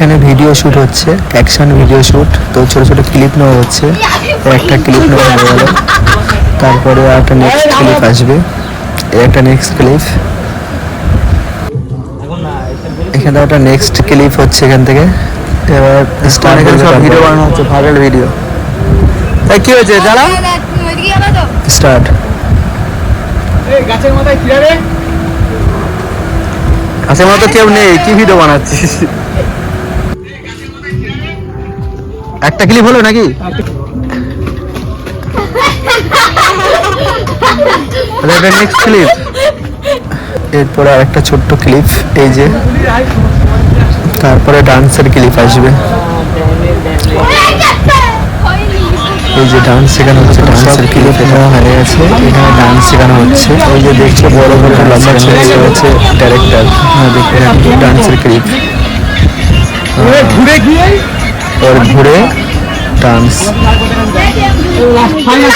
এখানে video shoot হচ্ছে action video shoot তো ছোট ছোট ক্লিপ নেওয়া হচ্ছে একটা ক্লিপ নেওয়া হয়ে গেল তারপরে একটা নেক্সট ক্লিপ আসবে একটা নেক্সট ক্লিপ এখানে একটা নেক্সট ক্লিপ হচ্ছে এখান থেকে এবার স্টার্ট সব ভিডিও বানানো হচ্ছে ভাইরাল ভিডিও তাই কি হয়েছে? জানা স্টার্ট গাছের মাথায় কেউ নেই কি ভিডিও বানাচ্ছিস? একটা ক্লিপ হলো নাকি? নেক্সট ক্লিপ এরপরে আর একটা ছোট্ট ক্লিপ এই যে। তারপরে ডান্সের ক্লিপ আসবে। এই যে ডান্স শেখানো হচ্ছে ডান্সের ক্লিপ নেওয়া হয়ে গেছে। এখানে ডান্স শেখানো হচ্ছে। ওই যে দেখছ বড় বড় লম্বা ছেলে হচ্ছে। ডাইরেক্টর হ্যাঁ দেখতে ডান্সের ক্লিপ ঘুরে গিয়ে ওর ঘুরে ডান্স ফাইনাল